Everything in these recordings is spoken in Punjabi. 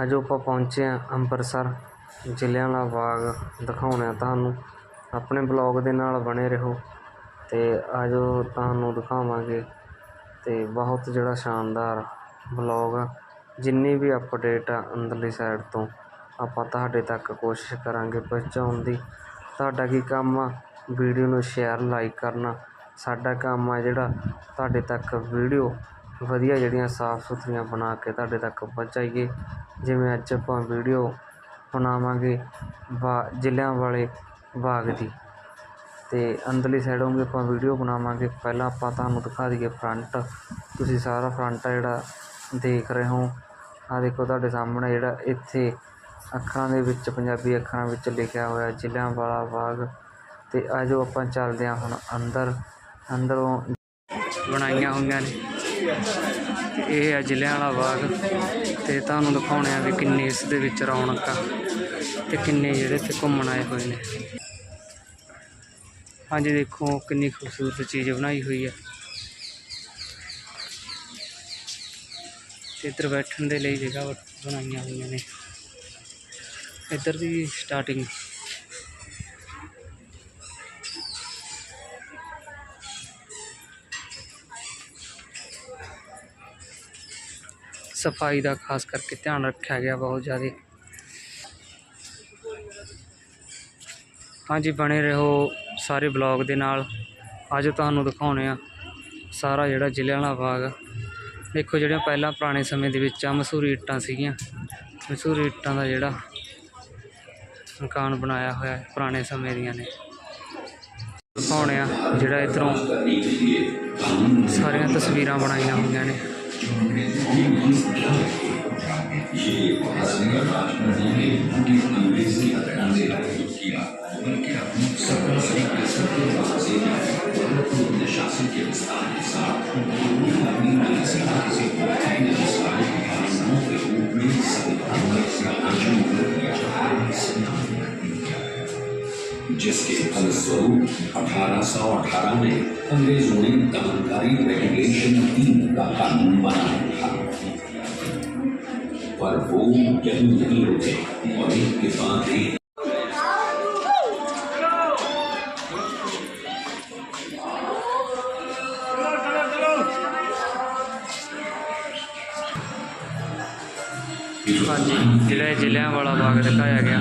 ਅੱਜ ਆਪਾਂ ਪਹੁੰਚੇ ਹਾਂ ਅੰਮ੍ਰਿਤਸਰ, ਜ਼ਿਲ੍ਹਿਆਂ ਵਾਲਾ ਬਾਗ ਦਿਖਾਉਣਾ ਤੁਹਾਨੂੰ। ਆਪਣੇ ਬਲੌਗ ਦੇ ਨਾਲ ਬਣੇ ਰਹੋ ਅਤੇ ਅੱਜ ਤੁਹਾਨੂੰ ਦਿਖਾਵਾਂਗੇ। ਅਤੇ ਬਹੁਤ ਜਿਹੜਾ ਸ਼ਾਨਦਾਰ ਬਲੌਗ ਆ, ਜਿੰਨੀ ਵੀ ਅਪਡੇਟ ਆ ਅੰਦਰਲੀ ਸਾਈਡ ਤੋਂ, ਆਪਾਂ ਤੁਹਾਡੇ ਤੱਕ ਕੋਸ਼ਿਸ਼ ਕਰਾਂਗੇ ਪਹੁੰਚਾਉਣ ਦੀ। ਤੁਹਾਡਾ ਕੀ ਕੰਮ ਆ? ਵੀਡੀਓ ਨੂੰ ਸ਼ੇਅਰ ਲਾਈਕ ਕਰਨਾ। ਸਾਡਾ ਕੰਮ ਆ ਜਿਹੜਾ ਤੁਹਾਡੇ ਤੱਕ ਵੀਡੀਓ ਵਧੀਆ ਜਿਹੜੀਆਂ ਸਾਫ਼ ਸੁਥਰੀਆਂ ਬਣਾ ਕੇ ਤੁਹਾਡੇ ਤੱਕ ਪਹੁੰਚਾਈਏ। ਜਿਵੇਂ ਅੱਜ ਆਪਾਂ ਵੀਡੀਓ ਬਣਾਵਾਂਗੇ ਬਾ, ਜ਼ਿਲ੍ਹਿਆਂ ਵਾਲੇ ਬਾਗ ਦੀ। ਅਤੇ ਅੰਦਰਲੀ ਸਾਈਡੋਂ ਵੀ ਆਪਾਂ ਵੀਡੀਓ ਬਣਾਵਾਂਗੇ। ਪਹਿਲਾਂ ਆਪਾਂ ਤੁਹਾਨੂੰ ਦਿਖਾ ਦਈਏ ਫਰੰਟ ਤੁਸੀਂ ਸਾਰਾ ਫਰੰਟ ਆ ਜਿਹੜਾ ਦੇਖ ਰਹੇ ਹੋ। ਆਹ ਦੇਖੋ ਤੁਹਾਡੇ ਸਾਹਮਣੇ ਜਿਹੜਾ ਇੱਥੇ ਅੱਖਰਾਂ ਦੇ ਵਿੱਚ, ਪੰਜਾਬੀ ਅੱਖਰਾਂ ਵਿੱਚ ਲਿਖਿਆ ਹੋਇਆ ਜ਼ਿਲ੍ਹਿਆਂ ਵਾਲਾ ਬਾਗ। ਅਤੇ ਆ ਜਾਓ ਆਪਾਂ ਚੱਲਦੇ ਹਾਂ ਹੁਣ ਅੰਦਰ। ਅੰਦਰੋਂ ਬਣਾਈਆਂ ਹੋਈਆਂ ਨੇ। ਤੇ ਇਹ ਹੈ ਜਲ੍ਹਿਆਂਵਾਲਾ ਬਾਗ ਅਤੇ ਤੁਹਾਨੂੰ ਦਿਖਾਉਣੇ ਆ ਵੀ ਕਿੰਨੀ ਇਸ ਦੇ ਵਿੱਚ ਰੌਣਕ ਆ ਅਤੇ ਕਿੰਨੇ ਜਿਹੜੇ ਇੱਥੇ ਘੁੰਮਣ ਆਏ ਹੋਏ ਨੇ। ਹਾਂਜੀ, ਦੇਖੋ ਕਿੰਨੀ ਖੂਬਸੂਰਤ ਚੀਜ਼ ਬਣਾਈ ਹੋਈ ਹੈ ਤੇ ਇੱਧਰ ਬੈਠਣ ਦੇ ਲਈ ਜਗ੍ਹਾ ਬਣਾਈਆਂ ਹੋਈਆਂ ਨੇ। ਇੱਧਰ ਦੀ ਸਟਾਰਟਿੰਗ ਸਫ਼ਾਈ ਦਾ ਖਾਸ ਕਰਕੇ ਧਿਆਨ ਰੱਖਿਆ ਗਿਆ ਬਹੁਤ ਜ਼ਿਆਦਾ। ਹਾਂਜੀ, ਬਣੇ ਰਹੋ ਸਾਰੇ ਬਲੌਗ ਦੇ ਨਾਲ। ਅੱਜ ਤੁਹਾਨੂੰ ਦਿਖਾਉਣੇ ਆ ਸਾਰਾ ਜਿਹੜਾ ਜਲ੍ਹਿਆਂਵਾਲਾ ਬਾਗ। ਦੇਖੋ ਜਿਹੜੀਆਂ ਪਹਿਲਾਂ ਪੁਰਾਣੇ ਸਮੇਂ ਦੇ ਵਿੱਚ ਆ ਮਸ਼ਹੂਰੀ ਇੱਟਾਂ ਸੀਗੀਆਂ। ਮਸੂਰੀ ਇੱਟਾਂ ਦਾ ਜਿਹੜਾ ਮਕਾਨ ਬਣਾਇਆ ਹੋਇਆ ਹੈ ਪੁਰਾਣੇ ਸਮੇਂ ਦੀਆਂ ਨੇ। ਦਿਖਾਉਣੇ ਆ ਜਿਹੜਾ ਇੱਧਰੋਂ ਸਾਰੀਆਂ ਤਸਵੀਰਾਂ ਬਣਾਈਆਂ ਹੋਈਆਂ ਨੇ। ये राजनगर राजमंडी ने पूरी अंग्रेजी अंधे किया बल्कि अपनी सकल तरीके से शासन के विस्तार के साथ अपनी किसी ना किसी जिसके फलस्वरूप 1818 में अंग्रेजों ने दमनकारी रेगुलेशन तीन का कानून बनाया था पर वो यही नहीं रुके और एक के बाद एक ਹਾਂਜੀ ਜਿਹੜਾ ਇਹ ਜਲ੍ਹਿਆਂਵਾਲਾ ਬਾਗ ਦਿਖਾਇਆ ਗਿਆ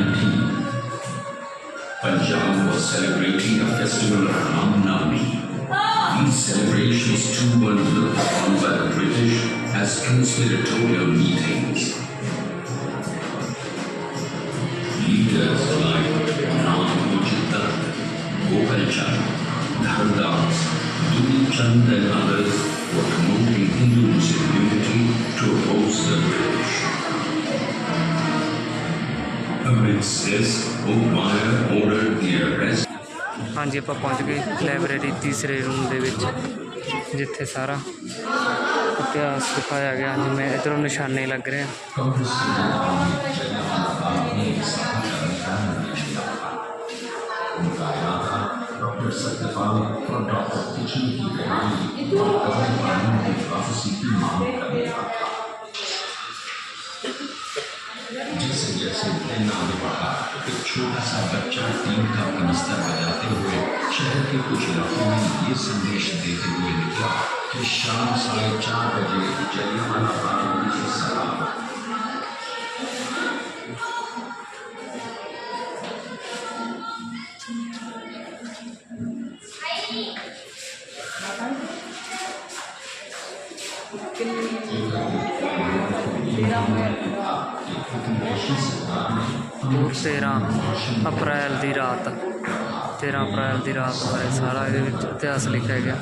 Punjab was celebrating a festival of Ram Navami. These celebrations too were looked upon by the British as conspiratorial meetings. Leaders like Ram Ujita, Gopal Chand, Dhardas, Duli Chand and others were promoting Hindu unity to oppose the British. Amidst this, ਹਾਂਜੀ, ਆਪਾਂ ਪਹੁੰਚ ਗਏ ਲਾਇਬ੍ਰੇਰੀ ਤੀਸਰੇ ਰੂਮ ਦੇ ਵਿੱਚ, ਜਿੱਥੇ ਸਾਰਾ ਇਤਿਹਾਸ ਦਿਖਾਇਆ ਗਿਆ। ਜਿਵੇਂ ਇੱਧਰੋਂ ਨਿਸ਼ਾਨੇ ਲੱਗ ਰਹੇ। ਆ जैसे जैसे दिन आगे बढ़ा एक छोटा सा बच्चा टीम का कनस्तर बजाते हुए शहर के कुछ इलाकों में ये संदेश देते हुए निकला कि शाम साढ़े चार बजे जलियांवाला बाग में ये ਤੇਰ੍ਹਾਂ ਅਪ੍ਰੈਲ ਦੀ ਰਾਤ ਤੇਰ੍ਹਾਂ ਅਪ੍ਰੈਲ ਦੀ ਰਾਤ ਬਾਰੇ ਸਾਰਾ ਇਹਦੇ ਵਿੱਚ ਇਤਿਹਾਸ ਲਿਖਿਆ ਗਿਆ।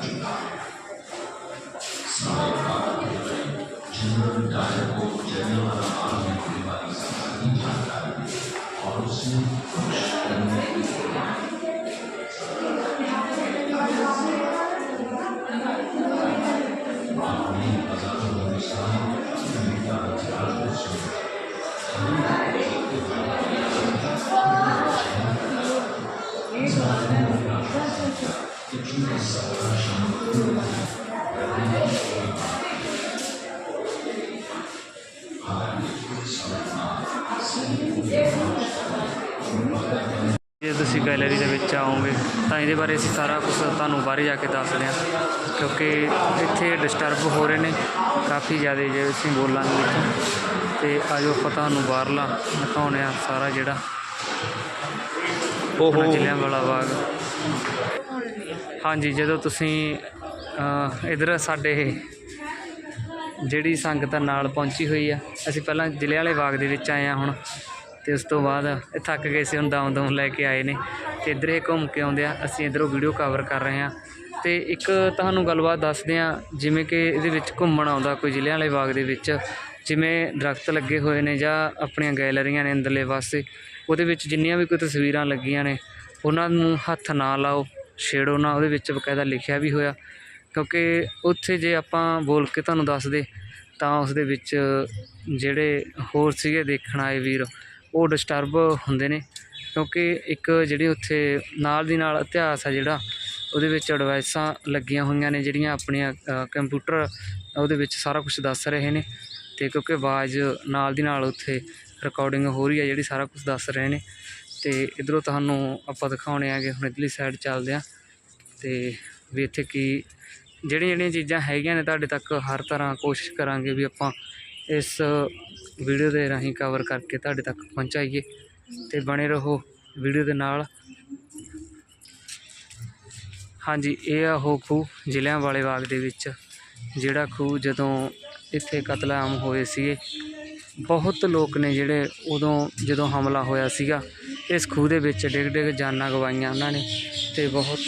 ਜੇ ਤੁਸੀਂ ਗੈਲਰੀ ਦੇ ਵਿੱਚ ਆਓਗੇ ਤਾਂ ਇਹਦੇ ਬਾਰੇ ਅਸੀਂ ਸਾਰਾ ਕੁਝ ਤੁਹਾਨੂੰ ਬਾਹਰ ਜਾ ਕੇ ਦੱਸਦੇ ਹਾਂ ਕਿਉਂਕਿ ਇੱਥੇ ਡਿਸਟਰਬ ਹੋ ਰਹੇ ਨੇ ਕਾਫੀ ਜ਼ਿਆਦਾ ਜੇ ਅਸੀਂ ਬੋਲਾਂਗੇ ਤੇ ਆਜੋ ਆਪਾਂ ਤੁਹਾਨੂੰ ਬਾਹਰਲਾ ਦਿਖਾਉਣੇ ਆ ਸਾਰਾ ਜਿਹੜਾ ਉਹ ਜ਼ਿਲ੍ਹਿਆਂ ਵਾਲਾ ਬਾਗ। ਹਾਂਜੀ ਜਦੋਂ ਤੁਸੀਂ ਇਧਰ ਸਾਡੇ ਜਿਹੜੀ ਸੰਗਤ ਨਾਲ ਪਹੁੰਚੀ ਹੋਈ ਆ। ਅਸੀਂ ਪਹਿਲਾਂ ਜ਼ਿਲ੍ਹੇ ਵਾਲੇ ਬਾਗ ਦੇ ਵਿੱਚ ਆਏ ਆ ਹੁਣ, ਤੇ ਉਸ ਤੋਂ ਬਾਅਦ ਇਹ ਥੱਕ ਗਏ ਸੀ, ਹੁਣ ਦਮ ਦਮ ਲੈ ਕੇ ਆਏ ਨੇ। ਤੇ ਇੱਧਰ ਇਹ ਘੁੰਮ ਕੇ ਆਉਂਦੇ ਆ, ਅਸੀਂ ਇੱਧਰੋਂ ਵੀਡੀਓ ਕਵਰ ਕਰ ਰਹੇ ਆ। ਤੇ ਇੱਕ ਤੁਹਾਨੂੰ ਗੱਲਬਾਤ ਦੱਸਦੇ ਆ, ਜਿਵੇਂ ਕਿ ਇਹਦੇ ਵਿੱਚ ਘੁੰਮਣ ਆਉਂਦਾ ਕੋਈ ਜ਼ਿਲ੍ਹਿਆਂ ਵਾਲੇ ਬਾਗ ਦੇ ਵਿੱਚ, ਜਿਵੇਂ ਦਰਖਤ ਲੱਗੇ ਹੋਏ ਨੇ ਜਾਂ ਆਪਣੀਆਂ ਗੈਲਰੀਆਂ ਨੇ ਅੰਦਰਲੇ ਪਾਸੇ, ਉਹਦੇ ਵਿੱਚ ਜਿੰਨੀਆਂ ਵੀ ਕੋਈ ਤਸਵੀਰਾਂ ਲੱਗੀਆਂ ਨੇ, ਉਹਨਾਂ ਨੂੰ ਹੱਥ ਨਾ ਲਾਓ, ਛੇੜੋ ਨਾ, ਉਹਦੇ ਵਿੱਚ ਬਕਾਇਦਾ ਲਿਖਿਆ ਵੀ ਹੋਇਆ। ਕਿਉਂਕਿ ਉੱਥੇ ਜੇ ਆਪਾਂ ਬੋਲ ਕੇ ਤੁਹਾਨੂੰ ਦੱਸਦੇ ਤਾਂ ਉਸ ਦੇ ਵਿੱਚ ਜਿਹੜੇ ਹੋਰ ਸੀਗੇ ਦੇਖਣ ਆਏ ਵੀਰ, ਉਹ ਡਿਸਟਰਬ ਹੁੰਦੇ ਨੇ। ਕਿਉਂਕਿ ਇੱਕ ਜਿਹੜੀ ਉੱਥੇ ਨਾਲ ਦੀ ਨਾਲ ਇਤਿਹਾਸ ਆ ਜਿਹੜਾ, ਉਹਦੇ ਵਿੱਚ ਐਡਵਾਈਸਾਂ ਲੱਗੀਆਂ ਹੋਈਆਂ ਨੇ ਜਿਹੜੀਆਂ ਆਪਣੀਆਂ ਕੰਪਿਊਟਰ ਉਹਦੇ ਵਿੱਚ ਸਾਰਾ ਕੁਝ ਦੱਸ ਰਹੇ ਨੇ। ਤੇ ਕਿਉਂਕਿ ਆਵਾਜ਼ ਨਾਲ ਦੀ ਨਾਲ ਉੱਥੇ ਰਿਕਾਰਡਿੰਗ ਹੋ ਰਹੀ ਹੈ ਜਿਹੜੀ ਸਾਰਾ ਕੁਝ ਦੱਸ ਰਹੇ ਨੇ। ਤੇ ਇਧਰੋਂ ਤੁਹਾਨੂੰ ਆਪਾਂ ਦਿਖਾਉਣੇ ਆਗੇ ਹੁਣ ਇਧਰਲੀ ਸਾਈਡ ਚੱਲਦੇ ਆ। ਤੇ ਵੀ ਇੱਥੇ ਕੀ ਜਿਹੜੀਆਂ ਜਿਹੜੀਆਂ ਚੀਜ਼ਾਂ ਹੈਗੀਆਂ ਨੇ ਤੁਹਾਡੇ ਤੱਕ ਹਰ ਤਰ੍ਹਾਂ ਕੋਸ਼ਿਸ਼ ਕਰਾਂਗੇ ਵੀ ਆਪਾਂ ਇਸ ਵੀਡੀਓ ਦੇ ਰਾਹੀਂ ਕਵਰ ਕਰਕੇ ਤੁਹਾਡੇ ਤੱਕ ਪਹੁੰਚਾਈਏ ਤੇ ਬਣੇ ਰਹੋ ਵੀਡੀਓ ਦੇ ਨਾਲ। ਹਾਂਜੀ, ਇਹ ਆ ਉਹ ਖੂਹ ਜ਼ਿਲ੍ਹਿਆਂ ਵਾਲੇ ਬਾਗ ਦੇ ਵਿੱਚ, ਜਿਹੜਾ ਖੂਹ ਜਦੋਂ ਇੱਥੇ ਕਤਲੇਆਮ ਹੋਏ ਸੀਗੇ, ਬਹੁਤ ਲੋਕ ਨੇ ਜਿਹੜੇ ਉਦੋਂ ਜਦੋਂ ਹਮਲਾ ਹੋਇਆ ਸੀਗਾ। ਇਸ ਖੂਹ ਦੇ ਵਿੱਚ ਡਿੱਗ ਡਿੱਗ ਜਾਨਾਂ ਗਵਾਈਆਂ ਉਹਨਾਂ ਨੇ ਤੇ ਬਹੁਤ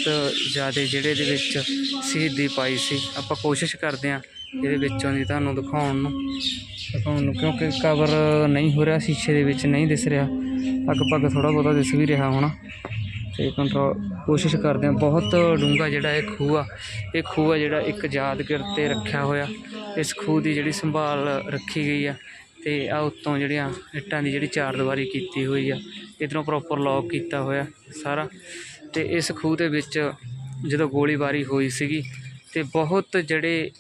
ਜ਼ਿਆਦਾ ਜਿਹੜੇ ਇਹਦੇ ਵਿੱਚ ਸ਼ਹੀਦੀ ਪਾਈ ਸੀ। ਆਪਾਂ ਕੋਸ਼ਿਸ਼ ਕਰਦੇ ਹਾਂ ਇਹਦੇ ਵਿੱਚੋਂ ਦੀ ਤੁਹਾਨੂੰ ਦਿਖਾਉਣ ਨੂੰ। ਦਿਖਾਉਣ ਨੂੰ ਕਿਉਂਕਿ ਕਵਰ ਨਹੀਂ ਹੋ ਰਿਹਾ, ਸ਼ੀਸ਼ੇ ਦੇ ਵਿੱਚ ਨਹੀਂ ਦਿਸ ਰਿਹਾ। ਲਗਭਗ ਥੋੜਾ ਬਹੁਤਾ ਦਿਸ ਵੀ ਰਿਹਾ ਹੋਣਾ। ਤੇ ਕੰਟਰੋਲ ਕੋਸ਼ਿਸ਼ ਕਰਦੇ ਹਾਂ। ਬਹੁਤ ਡੂੰਘਾ ਜਿਹੜਾ ਇਹ ਖੂਹ ਆ, ਇਹ ਖੂਹ ਆ ਜਿਹੜਾ ਇੱਕ ਯਾਦਗਿਰ ਤੇ ਰੱਖਿਆ ਹੋਇਆ। ਇਸ ਖੂਹ ਦੀ ਜਿਹੜੀ ਸੰਭਾਲ ਰੱਖੀ ਗਈ ਆ ਤੇ ਆ ਉੱਤੋਂ ਜਿਹੜੀਆਂ ਇੱਟਾਂ ਦੀ ਜਿਹੜੀ ਚਾਰ ਦੀਵਾਰੀ ਕੀਤੀ ਹੋਈ ਆ। ਇਧਰੋਂ ਪ੍ਰੋਪਰ ਲੌਕ ਕੀਤਾ ਹੋਇਆ ਸਾਰਾ। ਤੇ ਇਸ ਖੂਹ ਦੇ ਵਿੱਚ ਜਦੋਂ ਗੋਲੀਬਾਰੀ ਹੋਈ ਸੀਗੀ, ਤੇ ਬਹੁਤ ਜਿਹੜੇ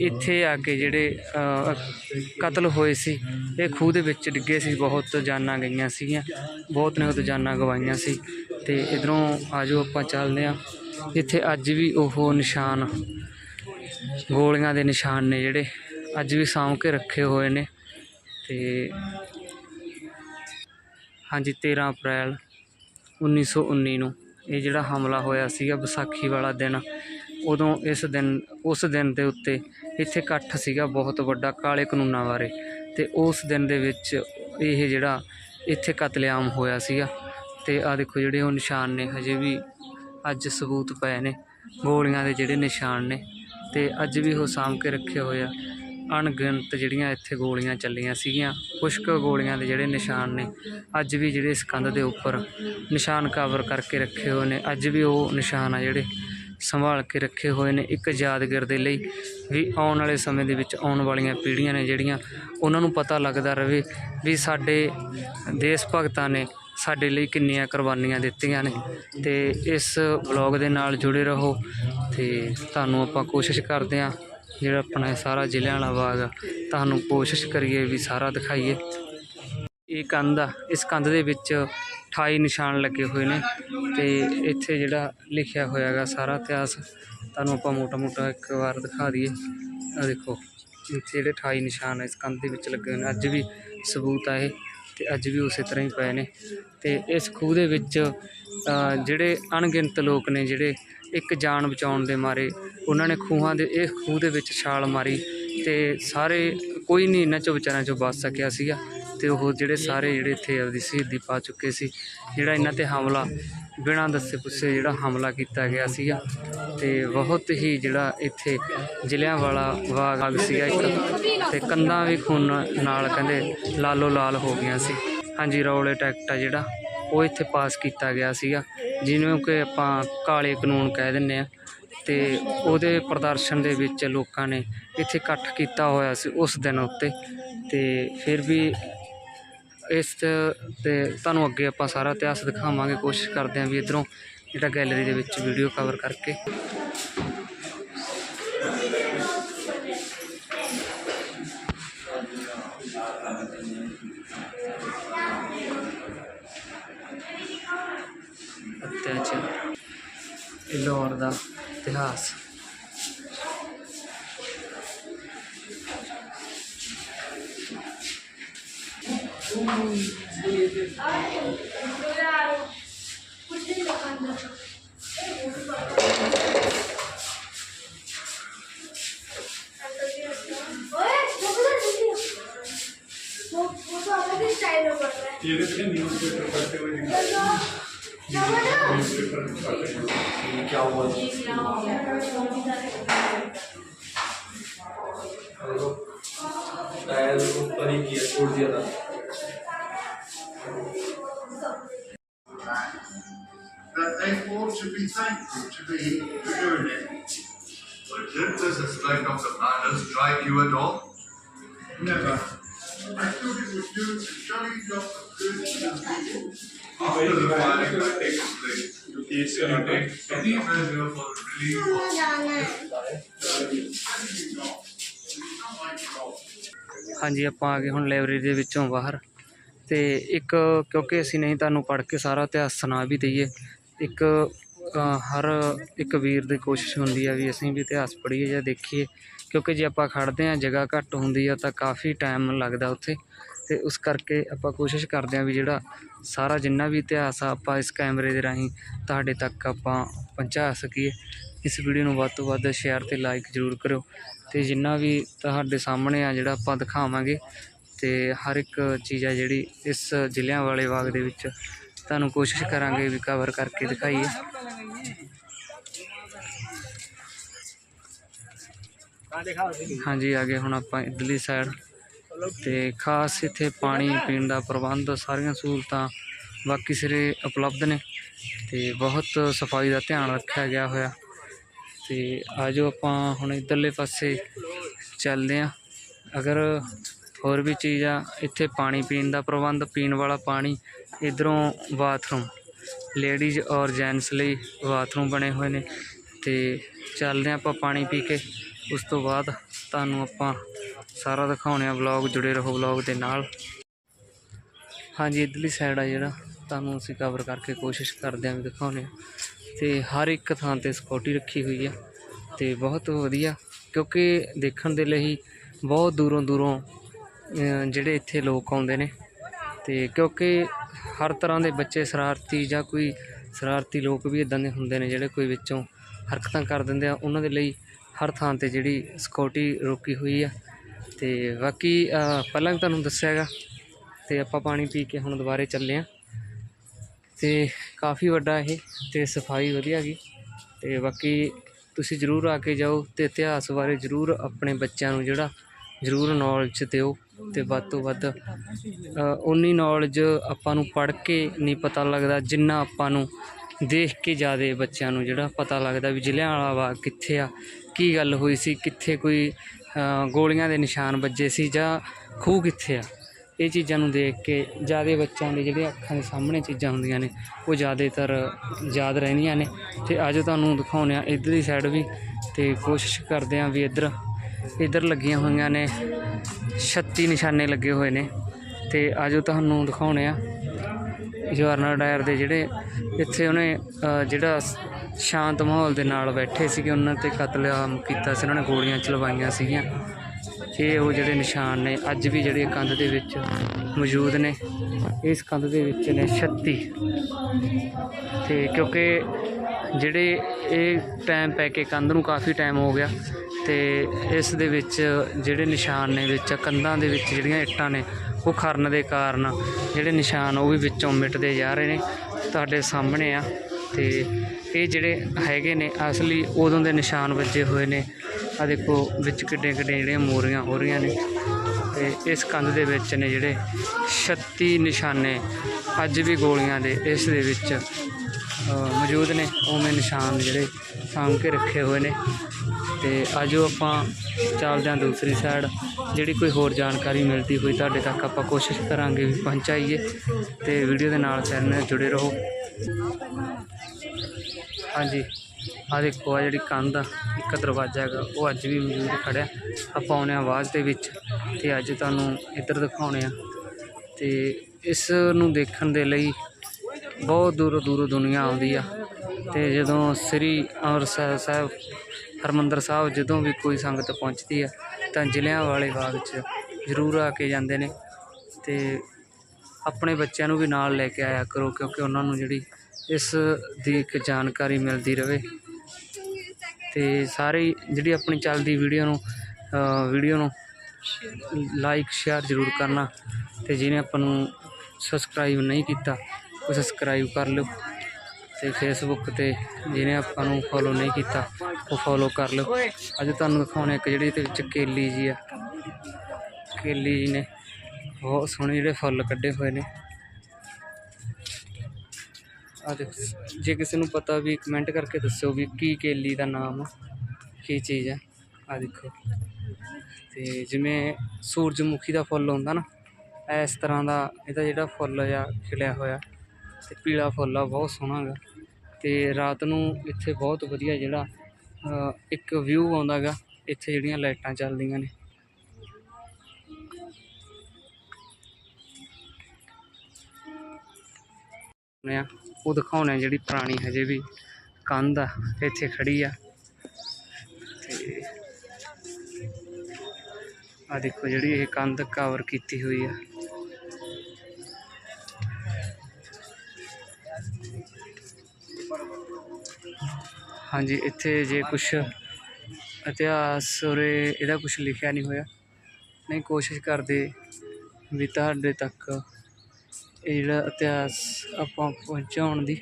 ਇੱਥੇ ਆ ਕੇ ਜਿਹੜੇ ਕਤਲ ਹੋਏ ਸੀ, ਇਹ ਖੂਹ ਦੇ ਵਿੱਚ ਡਿੱਗੇ ਸੀ, ਬਹੁਤ ਜਾਨਾਂ ਗਈਆਂ ਸੀਗੀਆਂ, ਬਹੁਤ ਨੇ ਉਹ ਜਾਨਾਂ ਗਵਾਈਆਂ ਸੀ। ਤੇ ਇਧਰੋਂ ਆਜੋ ਆਪਾਂ ਚੱਲਦੇ ਆ ਇੱਥੇ ਅੱਜ ਵੀ ਉਹ ਨਿਸ਼ਾਨ, ਗੋਲੀਆਂ ਦੇ ਨਿਸ਼ਾਨ ਨੇ ਜਿਹੜੇ, ਅੱਜ ਵੀ ਸਾਂਭ ਕੇ ਰੱਖੇ ਹੋਏ ਨੇ। ਤੇ ਹਾਂਜੀ 13 ਅਪ੍ਰੈਲ 1919 ਨੂੰ ਇਹ ਜਿਹੜਾ ਹਮਲਾ ਹੋਇਆ ਸੀਗਾ ਵਿਸਾਖੀ ਵਾਲਾ ਦਿਨ, ਉਦੋਂ ਇਸ ਦਿਨ, ਉਸ ਦਿਨ ਦੇ ਉੱਤੇ ਇੱਥੇ ਇਕੱਠ ਸੀਗਾ ਬਹੁਤ ਵੱਡਾ ਕਾਲੇ ਕਾਨੂੰਨਾਂ ਬਾਰੇ ਤੇ ਉਸ ਦਿਨ ਦੇ ਵਿੱਚ ਇਹ ਜਿਹੜਾ ਇੱਥੇ ਕਤਲੇਆਮ ਹੋਇਆ ਸੀਗਾ ਤੇ ਆ ਦੇਖੋ ਜਿਹੜੇ ਉਹ ਨਿਸ਼ਾਨ ਨੇ, ਹਜੇ ਵੀ ਅੱਜ ਸਬੂਤ ਪਏ ਨੇ, ਗੋਲੀਆਂ ਦੇ ਜਿਹੜੇ ਨਿਸ਼ਾਨ ਨੇ ਤੇ ਅੱਜ ਵੀ ਉਹ ਸਾਂਭ ਕੇ ਰੱਖੇ ਹੋਏ ਆ। ਅਣਗਿਣਤ ਜਿਹੜੀਆਂ ਇੱਥੇ ਗੋਲੀਆਂ ਚੱਲੀਆਂ ਸੀਗੀਆਂ ਕੁਛ ਕੁ ਗੋਲੀਆਂ ਦੇ ਜਿਹੜੇ ਨਿਸ਼ਾਨ ਨੇ, ਅੱਜ ਵੀ ਜਿਹੜੇ ਇਸ ਕੰਧ ਦੇ ਉੱਪਰ ਨਿਸ਼ਾਨ ਕਵਰ ਕਰਕੇ ਰੱਖੇ ਹੋਏ ਨੇ, ਅੱਜ ਵੀ ਉਹ ਨਿਸ਼ਾਨ ਆ ਜਿਹੜੇ ਸੰਭਾਲ ਕੇ ਰੱਖੇ ਹੋਏ ਨੇ, ਇੱਕ ਯਾਦਗਾਰ ਦੇ ਲਈ ਵੀ ਆਉਣ ਵਾਲੇ ਸਮੇਂ ਦੇ ਵਿੱਚ ਆਉਣ ਵਾਲੀਆਂ ਪੀੜ੍ਹੀਆਂ ਨੇ ਜਿਹੜੀਆਂ, ਉਹਨਾਂ ਨੂੰ ਪਤਾ ਲੱਗਦਾ ਰਹੇ ਵੀ ਸਾਡੇ ਦੇਸ਼ ਭਗਤਾਂ ਨੇ ਸਾਡੇ ਲਈ ਕਿੰਨੀਆਂ ਕੁਰਬਾਨੀਆਂ ਦਿੱਤੀਆਂ ਨੇ। ਤੇ ਇਸ ਵਲੌਗ ਦੇ ਨਾਲ ਜੁੜੇ ਰਹੋ, ਤੇ ਤੁਹਾਨੂੰ ਆਪਾਂ ਕੋਸ਼ਿਸ਼ ਕਰਦੇ ਹਾਂ ਜਿਹੜਾ ਆਪਣਾ ਸਾਰਾ ਜ਼ਿਲ੍ਹਿਆਂ ਵਾਲਾ ਬਾਗ ਆ, ਤੁਹਾਨੂੰ ਕੋਸ਼ਿਸ਼ ਕਰੀਏ ਵੀ ਸਾਰਾ ਦਿਖਾਈਏ। ਇਹ ਕੰਧ ਆ, ਇਸ ਕੰਧ ਦੇ ਵਿੱਚ 28 ਨਿਸ਼ਾਨ ਲੱਗੇ ਹੋਏ ਨੇ ਤੇ ਇੱਥੇ ਜਿਹੜਾ ਲਿਖਿਆ ਹੋਇਆ ਹੈਗਾ ਸਾਰਾ ਇਤਿਹਾਸ, ਤੁਹਾਨੂੰ ਆਪਾਂ ਮੋਟਾ ਮੋਟਾ ਇੱਕ ਵਾਰ ਦਿਖਾ ਦਈਏ। ਆ ਦੇਖੋ, ਇੱਥੇ ਜਿਹੜੇ 28 ਨਿਸ਼ਾਨ ਇਸ ਕੰਧ ਦੇ ਵਿੱਚ ਲੱਗੇ ਹੋਏ ਨੇ। ਅੱਜ ਵੀ ਸਬੂਤ ਆ ਇਹ ਤੇ ਅੱਜ ਵੀ ਉਸੇ ਤਰ੍ਹਾਂ ਹੀ ਪਏ ਨੇ ਤੇ ਇਸ ਖੂਹ ਦੇ ਵਿੱਚ ਜਿਹੜੇ ਅਣਗਿਣਤ ਲੋਕ ਨੇ, ਜਿਹੜੇ ਇੱਕ ਜਾਨ ਬਚਾਉਣ ਦੇ ਮਾਰੇ। ਉਹਨਾਂ ਨੇ ਖੂਹਾਂ ਦੇ, ਇਹ ਖੂਹ ਦੇ ਵਿੱਚ ਛਾਲ ਮਾਰੀ ਤੇ ਸਾਰੇ, ਕੋਈ ਨਹੀਂ ਇਹਨਾਂ ਚੋਂ ਵਿਚਾਰਿਆਂ ਚੋਂ ਬਚ ਸਕਿਆ ਸੀਗਾ ਤੇ ਉਹ ਜਿਹੜੇ ਸਾਰੇ ਜਿਹੜੇ ਇੱਥੇ ਆਪਦੀ ਸ਼ਹੀਦੀ ਪਾ ਚੁੱਕੇ ਸੀ, ਜਿਹੜਾ ਇਹਨਾਂ ਤੇ ਹਮਲਾ, ਬਿਨਾਂ ਦੱਸੇ ਪੁੱਛੇ ਜਿਹੜਾ ਹਮਲਾ ਕੀਤਾ ਗਿਆ ਸੀਗਾ ਤੇ ਬਹੁਤ ਹੀ ਜਿਹੜਾ ਇੱਥੇ ਜ਼ਿਲ੍ਹਿਆਂ ਵਾਲਾ ਬਾਗ ਸੀਗਾ ਇੱਕ ਤੇ ਕੰਧਾਂ ਵੀ ਖੂਨ ਨਾਲ ਕਹਿੰਦੇ ਲਾਲੋ ਲਾਲ ਹੋ ਗਈਆਂ ਸੀ। ਹਾਂਜੀ, ਰੌਲੇ ਟੈਕਟ ਆ ਜਿਹੜਾ। ਉਹ ਇੱਥੇ ਪਾਸ ਕੀਤਾ ਗਿਆ ਸੀਗਾ, ਜਿਹਨੂੰ ਕਿ ਆਪਾਂ ਕਾਲੇ ਕਾਨੂੰਨ ਕਹਿ ਦਿੰਦੇ ਆ। ਤੇ ਉਹਦੇ ਪ੍ਰਦਰਸ਼ਨ ਦੇ ਵਿੱਚ ਲੋਕਾਂ ਨੇ ਇੱਥੇ ਇਕੱਠ ਕੀਤਾ ਹੋਇਆ ਸੀ ਉਸ ਦਿਨ ਉੱਤੇ। ਤੇ ਫਿਰ ਵੀ ਇਸ ਤੇ ਤੁਹਾਨੂੰ ਅੱਗੇ ਆਪਾਂ ਸਾਰਾ ਇਤਿਹਾਸ ਦਿਖਾਵਾਂਗੇ, ਕੋਸ਼ਿਸ਼ ਕਰਦੇ ਹਾਂ ਵੀ ਇਧਰੋਂ ਜਿਹੜਾ ਗੈਲਰੀ ਦੇ ਵਿੱਚ ਵੀਡੀਓ ਕਵਰ ਕਰਕੇ। ਲਾਹੌਰ ਦਾ ਇਤਿਹਾਸ वो वो तो अलग ही स्टाइल में पड़ रहा है ये देखिए न्यूज़पेपर पढ़ते हुए क्या हुआ टायर ऊपर ही किया छोड़ दिया था that they ought to be thankful to be doing it. Well, did the suspect of the madness strike you at all? Never. After the filing, take place. You take any measure for relief of ਹਾਂਜੀ ਆਪਾਂ ਆ ਗਏ ਹੁਣ ਲਾਇਬ੍ਰੇਰੀ ਦੇ ਵਿੱਚੋਂ ਬਾਹਰ ਤੇ ਇੱਕ ਕਿਉਂਕਿ ਅਸੀਂ ਨਹੀਂ ਤੁਹਾਨੂੰ ਪੜ੍ਹ ਕੇ ਸਾਰਾ ਇਤਿਹਾਸ ਸੁਣਾ ਵੀ ਦਈਏ ਇੱਕ ਅ, ਹਰ ਇੱਕ ਵੀਰ ਦੀ ਕੋਸ਼ਿਸ਼ ਹੁੰਦੀ ਆ ਵੀ ਅਸੀਂ ਵੀ ਇਤਿਹਾਸ ਪੜ੍ਹੀਏ ਜਾਂ ਦੇਖੀਏ ਕਿਉਂਕਿ ਜੇ ਆਪਾਂ ਖੜਦੇ ਆ ਜਗ੍ਹਾ ਘੱਟ ਹੁੰਦੀ ਆ ਤਾਂ ਕਾਫੀ ਟਾਈਮ ਲੱਗਦਾ ਉੱਥੇ। ਤੇ ਉਸ ਕਰਕੇ ਆਪਾਂ ਕੋਸ਼ਿਸ਼ ਕਰਦੇ ਆ ਵੀ ਜਿਹੜਾ ਸਾਰਾ ਜਿੰਨਾ ਵੀ ਇਤਿਹਾਸ ਆ, ਆਪਾਂ ਇਸ ਕੈਮਰੇ ਦੇ ਰਾਹੀਂ ਤੁਹਾਡੇ ਤੱਕ ਆਪਾਂ ਪਹੁੰਚਾ ਸਕੀਏ। ਇਸ ਵੀਡੀਓ ਨੂੰ ਵੱਧ ਤੋਂ ਵੱਧ ਸ਼ੇਅਰ ਤੇ ਲਾਈਕ ਜ਼ਰੂਰ ਕਰਿਓ। ਤੇ ਜਿੰਨਾ ਵੀ ਤੁਹਾਡੇ ਸਾਹਮਣੇ ਆ, ਜਿਹੜਾ ਆਪਾਂ ਦਿਖਾਵਾਂਗੇ, ਤੇ ਹਰ ਇੱਕ ਚੀਜ਼ ਆ ਜਿਹੜੀ ਇਸ ਜ਼ਿਲ੍ਹਿਆਂ ਵਾਲੇ ਬਾਗ ਦੇ ਵਿੱਚ, ਤੁਹਾਨੂੰ ਕੋਸ਼ਿਸ਼ ਕਰਾਂਗੇ ਵੀ ਕਵਰ ਕਰਕੇ ਦਿਖਾਈਏ। ਹਾਂਜੀ ਆ ਗਏ ਹੁਣ ਆਪਾਂ ਇਧਰਲੀ ਸਾਈਡ ਤੇ ਖਾਸ ਇੱਥੇ ਪਾਣੀ ਪੀਣ ਦਾ ਪ੍ਰਬੰਧ, ਸਾਰੀਆਂ ਸਹੂਲਤਾਂ ਬਾਕੀ ਸਿਰੇ ਉਪਲਬਧ ਨੇ। ਤੇ ਬਹੁਤ ਸਫ਼ਾਈ ਦਾ ਧਿਆਨ ਰੱਖਿਆ ਗਿਆ ਹੋਇਆ। ਤੇ ਆਜੋ ਆਪਾਂ ਹੁਣ ਇਧਰਲੇ ਪਾਸੇ ਚੱਲਦੇ ਆਂ। ਅਗਰ ਹੋਰ ਵੀ ਚੀਜ਼ ਆ ਇੱਥੇ ਪਾਣੀ ਪੀਣ ਦਾ ਪ੍ਰਬੰਧ, ਪੀਣ ਵਾਲਾ ਪਾਣੀ, ਇਧਰੋਂ ਬਾਥਰੂਮ। ਲੇਡੀਜ਼ ਔਰ ਜੈਂਟਸ ਲਈ ਬਾਥਰੂਮ ਬਣੇ ਹੋਏ ਨੇ। ਤੇ ਚੱਲਦੇ ਆਂ ਆਪਾਂ ਪਾਣੀ ਪੀ ਕੇ। ਉਸ ਤੋਂ ਬਾਅਦ ਤੁਹਾਨੂੰ ਆਪਾਂ ਸਾਰਾ ਦਿਖਾਉਣੇ ਆ ਵਲੌਗ ਜੁੜੇ ਰਹੋ ਵਲੌਗ ਦੇ ਨਾਲ। ਹਾਂਜੀ, ਇਧਰਲੀ ਸਾਈਡ ਆ ਜਿਹੜਾ, ਤੁਹਾਨੂੰ ਅਸੀਂ ਕਵਰ ਕਰਕੇ ਕੋਸ਼ਿਸ਼ ਕਰਦੇ ਆਂ ਵੀ ਦਿਖਾਉਣੇ ਆ। ਤੇ ਹਰ ਇੱਕ ਥਾਂ ਤੇ ਸਿਕਿਉਰਟੀ ਰੱਖੀ ਹੋਈ ਆ, ਤੇ ਬਹੁਤ ਵਧੀਆ, ਕਿਉਂਕਿ ਦੇਖਣ ਦੇ ਲਈ ਬਹੁਤ ਦੂਰੋਂ ਦੂਰੋਂ ਜਿਹੜੇ ਇੱਥੇ ਲੋਕ ਆਉਂਦੇ ਨੇ। ਤੇ ਕਿਉਂਕਿ ਹਰ ਤਰ੍ਹਾਂ ਦੇ ਬੱਚੇ ਸ਼ਰਾਰਤੀ ਜਾਂ ਕੋਈ ਸ਼ਰਾਰਤੀ ਲੋਕ ਵੀ ਇਦਾਂ ਦੇ ਹੁੰਦੇ ਨੇ, ਜਿਹੜੇ ਕੋਈ ਵਿੱਚੋਂ ਹਰਕਤਾਂ ਕਰ ਦਿੰਦੇ ਆ, ਉਹਨਾਂ ਦੇ ਲਈ ਹਰ ਥਾਂ ਤੇ ਜਿਹੜੀ ਸਿਕਿਉਰਟੀ ਰੋਕੀ ਹੋਈ ਆ। ਤੇ ਬਾਕੀ ਪਹਿਲਾਂ ਵੀ ਤੁਹਾਨੂੰ ਦੱਸਿਆ ਹੈਗਾ, ਤੇ ਆਪਾਂ ਪਾਣੀ ਪੀ ਕੇ ਹੁਣ ਦੁਬਾਰੇ ਚੱਲੇ ਆ। ਤੇ ਕਾਫੀ ਵੱਡਾ ਇਹ, ਤੇ ਸਫ਼ਾਈ ਵਧੀਆ ਗਈ ਤੇ ਬਾਕੀ ਤੁਸੀਂ ਜ਼ਰੂਰ ਆ ਕੇ ਜਾਓ ਤੇ ਇਤਿਹਾਸ ਬਾਰੇ ਜ਼ਰੂਰ ਆਪਣੇ ਬੱਚਿਆਂ ਨੂੰ ਜਿਹੜਾ ਜ਼ਰੂਰ ਨੌਲੇਜ ਦਿਓ। ਤੇ ਵੱਧ ਤੋਂ ਵੱਧ ਉਨੀ ਨੌਲੇਜ ਆਪਾਂ ਨੂੰ ਪੜ੍ਹ ਕੇ ਨਹੀਂ ਪਤਾ ਲੱਗਦਾ, ਜਿੰਨਾ ਆਪਾਂ ਨੂੰ ਦੇਖ ਕੇ ਜ਼ਿਆਦਾ ਬੱਚਿਆਂ ਨੂੰ ਜਿਹੜਾ ਪਤਾ ਲੱਗਦਾ ਵੀ ਜ਼ਿਲ੍ਹਿਆਂ ਵਾਲਾ ਵਾ ਕਿੱਥੇ ਆ ਕੀ ਗੱਲ ਹੋਈ ਸੀ? ਕਿੱਥੇ ਕੋਈ ਗੋਲੀਆਂ ਦੇ ਨਿਸ਼ਾਨ ਵੱਜੇ ਸੀ ਜਾਂ ਖੂਹ ਕਿੱਥੇ ਆ? ਇਹ ਚੀਜ਼ਾਂ ਨੂੰ ਦੇਖ ਕੇ ਜ਼ਿਆਦਾ ਬੱਚਿਆਂ ਦੇ ਜਿਹੜੇ ਅੱਖਾਂ ਦੇ ਸਾਹਮਣੇ ਚੀਜ਼ਾਂ ਹੁੰਦੀਆਂ ਨੇ, ਉਹ ਜ਼ਿਆਦਾਤਰ ਯਾਦ ਰਹਿੰਦੀਆਂ ਨੇ। ਤੇ ਅੱਜ ਤੁਹਾਨੂੰ ਦਿਖਾਉਂਦੇ ਆ ਇਧਰਲੀ ਸਾਈਡ ਵੀ ਤੇ ਕੋਸ਼ਿਸ਼ ਕਰਦੇ ਆ ਵੀ ਇੱਧਰ ਇੱਧਰ ਲੱਗੀਆਂ ਹੋਈਆਂ ਨੇ। 36 ਨਿਸ਼ਾਨੇ ਲੱਗੇ ਹੋਏ ਨੇ। ਤੇ ਅੱਜ ਤੁਹਾਨੂੰ ਦਿਖਾਉਂਦੇ ਆ ਜਵਾਰਨਾ ਡਾਇਰ ਦੇ ਜਿਹੜੇ ਇੱਥੇ ਉਹਨੇ ਜਿਹੜਾ ਸ਼ਾਂਤ ਮਾਹੌਲ ਦੇ ਨਾਲ ਬੈਠੇ ਸੀਗੇ, ਉਹਨਾਂ ਤੇ ਕਤਲੇਆਮ ਕੀਤਾ ਸੀ, ਉਹਨਾਂ ਨੇ ਗੋਲੀਆਂ ਚਲਵਾਈਆਂ ਸੀਗੀਆਂ। ਇਹ ਉਹ ਜਿਹੜੇ ਨਿਸ਼ਾਨ ਨੇ, ਅੱਜ ਵੀ ਜਿਹੜੇ ਕੰਧ ਦੇ ਵਿੱਚ ਮੌਜੂਦ ਨੇ। ਇਸ ਕੰਧ ਦੇ ਵਿੱਚ ਨੇ 36 ਤੇ ਕਿਉਂਕਿ ਜਿਹੜੇ ਇਹ ਟਾਈਮ ਪੈ ਕੇ ਕੰਧ ਨੂੰ ਕਾਫੀ ਟਾਈਮ ਹੋ ਗਿਆ ਤੇ ਇਸ ਦੇ ਵਿੱਚ ਜਿਹੜੇ ਨਿਸ਼ਾਨ ਨੇ ਵਿੱਚ, ਕੰਧਾਂ ਦੇ ਵਿੱਚ ਜਿਹੜੀਆਂ ਇੱਟਾਂ ਨੇ, ਉਹ ਖਰਨ ਦੇ ਕਾਰਨ ਜਿਹੜੇ ਨਿਸ਼ਾਨ ਉਹ ਵੀ ਵਿੱਚੋਂ ਮਿਟਦੇ ਜਾ ਰਹੇ ਨੇ। ਤੁਹਾਡੇ ਸਾਹਮਣੇ ਆ ਤੇ ਇਹ ਜਿਹੜੇ ਹੈਗੇ ਨੇ, ਅਸਲੀ ਉਦੋਂ ਦੇ ਨਿਸ਼ਾਨ ਵੱਜੇ ਹੋਏ ਨੇ। ਆ ਦੇਖੋ, ਵਿੱਚ ਕਿੱਡੇ ਕਿੱਡੇ ਜਿਹੜੀਆਂ ਮੋਰੀਆਂ ਹੋ ਰਹੀਆਂ ਨੇ ਤੇ ਇਸ ਕੰਧ ਦੇ ਵਿੱਚ ਨੇ ਜਿਹੜੇ 36 ਨਿਸ਼ਾਨੇ ਅੱਜ ਵੀ ਗੋਲੀਆਂ ਦੇ, ਇਸ ਦੇ ਵਿੱਚ ਮੌਜੂਦ ਨੇ। ਉਵੇਂ ਨਿਸ਼ਾਨ ਜਿਹੜੇ ਸਾਂਭ ਕੇ ਰੱਖੇ ਹੋਏ ਨੇ। ਤੇ ਆਜੋ ਆਪਾਂ ਚੱਲਦੇ ਹਾਂ ਦੂਸਰੀ ਸਾਈਡ ਜਿਹੜੀ ਕੋਈ ਹੋਰ ਜਾਣਕਾਰੀ ਮਿਲਦੀ ਹੋਈ ਤੁਹਾਡੇ ਤੱਕ ਆਪਾਂ ਕੋਸ਼ਿਸ਼ ਕਰਾਂਗੇ ਵੀ ਪਹੁੰਚਾਈਏ ਤੇ ਵੀਡੀਓ ਦੇ ਨਾਲ ਚੈਨਲ ਨਾਲ ਜੁੜੇ ਰਹੋ। ਹਾਂਜੀ ਆ ਦੇਖੋ ਆ ਜਿਹੜੀ ਕੰਧ ਆ, ਇੱਕ ਦਰਵਾਜ਼ਾ ਹੈਗਾ, ਉਹ ਅੱਜ ਵੀ ਮੌਜੂਦ ਖੜਿਆ। ਆਪਾਂ ਆਉਂਦੇ ਹਾਂ ਆਵਾਜ਼ ਦੇ ਵਿੱਚ ਤੇ ਅੱਜ ਤੁਹਾਨੂੰ ਇੱਧਰ ਦਿਖਾਉਣੇ ਆ ਤੇ ਇਸ ਨੂੰ ਦੇਖਣ ਦੇ ਲਈ ਬਹੁਤ ਦੂਰੋਂ ਦੂਰੋਂ ਦੁਨੀਆ ਆਉਂਦੀ ਆ। ਤੇ ਜਦੋਂ ਸ੍ਰੀ ਅੰਮ੍ਰਿਤਸਰ ਸਾਹਿਬ, ਹਰਿਮੰਦਰ ਸਾਹਿਬ ਜਦੋਂ ਵੀ ਕੋਈ ਸੰਗਤ ਪਹੁੰਚਦੀ ਆ, ਤਾਂ ਜ਼ਿਲ੍ਹਿਆਂ ਵਾਲੇ ਬਾਗ 'ਚ ਜ਼ਰੂਰ ਆ ਕੇ ਜਾਂਦੇ ਨੇ ਤੇ ਆਪਣੇ ਬੱਚਿਆਂ ਨੂੰ ਵੀ ਨਾਲ ਲੈ ਕੇ ਆਇਆ ਕਰੋ, ਕਿਉਂਕਿ ਉਹਨਾਂ ਨੂੰ ਜਿਹੜੀ ਇਸ ਦੀ ਇੱਕ ਜਾਣਕਾਰੀ ਮਿਲਦੀ ਰਹੇ ਤੇ ਸਾਰੇ ਜਿਹੜੀ ਆਪਣੀ ਚੱਲਦੀ ਵੀਡੀਓ ਨੂੰ ਵੀਡੀਓ ਨੂੰ ਲਾਈਕ ਸ਼ੇਅਰ ਜ਼ਰੂਰ ਕਰਨਾ ਤੇ ਜਿਹਨੇ ਆਪਾਂ ਨੂੰ ਸਬਸਕ੍ਰਾਈਬ ਨਹੀਂ ਕੀਤਾ, ਉਹ ਸਬਸਕ੍ਰਾਈਬ ਕਰ ਲਓ। ਤੇ ਫੇਸਬੁੱਕ ਤੇ ਜਿਹਨੇ ਆਪਾਂ ਨੂੰ ਫੋਲੋ ਨਹੀਂ ਕੀਤਾ, ਉਹ ਫੋਲੋ ਕਰ ਲਿਓ। ਅੱਜ ਤੁਹਾਨੂੰ ਦਿਖਾਉਣੇ ਇੱਕ ਜਿਹੜੀ ਇਹਦੇ ਵਿੱਚ ਕੇਲੀ ਜੀ ਆ। ਕੇਲੀ ਜੀ ਨੇ ਬਹੁਤ ਸੋਹਣੇ ਜਿਹੜੇ ਫੁੱਲ ਕੱਢੇ ਹੋਏ ਨੇ। ਆ ਦੇਖ, ਜੇ ਕਿਸੇ ਨੂੰ ਪਤਾ ਵੀ ਕਮੈਂਟ ਕਰਕੇ ਦੱਸਿਓ ਵੀ ਕੀ ਕੇਲੀ ਦਾ ਨਾਮ ਕੀ ਚੀਜ਼ ਆ। ਆ ਦੇਖੋ। ਤੇ ਜਿਵੇਂ ਸੂਰਜਮੁਖੀ ਦਾ ਫੁੱਲ ਹੁੰਦਾ ਨਾ, ਇਸ ਤਰ੍ਹਾਂ ਦਾ ਇਹਦਾ ਜਿਹੜਾ ਫੁੱਲ ਆ ਖਿਲਿਆ ਹੋਇਆ, ਤੇ ਪੀਲਾ ਫੁੱਲ ਆ, ਬਹੁਤ ਸੋਹਣਾ ਹੈਗਾ। ਤੇ ਰਾਤ ਨੂੰ ਇੱਥੇ ਬਹੁਤ ਵਧੀਆ ਜਿਹੜਾ ਇੱਕ ਵਿਊ ਆਉਂਦਾ ਗਾ ਇੱਥੇ ਜਿਹੜੀਆਂ ਲਾਈਟਾਂ ਚੱਲਦੀਆਂ ਨੇ। ਆ, ਉਹ ਦਿਖਾਉਣੇ ਜਿਹੜੀ ਪੁਰਾਣੀ ਹਜੇ ਵੀ ਕੰਧ ਆ, ਇੱਥੇ ਖੜੀ ਆ। ਤੇ ਆ ਦੇਖੋ ਜਿਹੜੀ ਇਹ ਕੰਧ ਕਵਰ ਕੀਤੀ ਹੋਈ ਆ। ਹਾਂਜੀ, ਇੱਥੇ ਜੇ ਕੁਛ ਇਤਿਹਾਸ ਉਰੇ ਇਹਦਾ ਕੁਛ ਲਿਖਿਆ ਨਹੀਂ ਹੋਇਆ। ਨਹੀਂ, ਕੋਸ਼ਿਸ਼ ਕਰਦੇ ਵੀ ਤੁਹਾਡੇ ਤੱਕ ਇਹ ਜਿਹੜਾ ਇਤਿਹਾਸ ਆਪਾਂ ਪਹੁੰਚਾਉਣ ਦੀ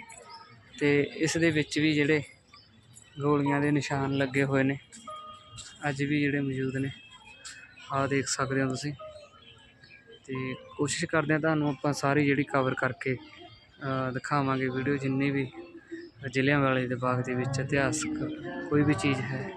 ਤੇ ਇਸ ਦੇ ਵਿੱਚ ਵੀ ਜਿਹੜੇ ਗੋਲੀਆਂ ਦੇ ਨਿਸ਼ਾਨ ਲੱਗੇ ਹੋਏ ਨੇ, ਅੱਜ ਵੀ ਜਿਹੜੇ ਮੌਜੂਦ ਨੇ, ਆਹ ਦੇਖ ਸਕਦੇ ਹੋ ਤੁਸੀਂ। ਤੇ ਕੋਸ਼ਿਸ਼ ਕਰਦੇ ਹਾਂ ਤੁਹਾਨੂੰ ਆਪਾਂ ਸਾਰੀ ਜਿਹੜੀ ਕਵਰ ਕਰਕੇ ਦਿਖਾਵਾਂਗੇ ਵੀਡੀਓ ਜਿੰਨੀ ਵੀ ਜਲਿਆਂਵਾਲੇ ਦੇ ਬਾਗ ਦੇ ਵਿੱਚ ਇਤਿਹਾਸਕ ਕੋਈ ਵੀ ਚੀਜ਼ ਹੈ।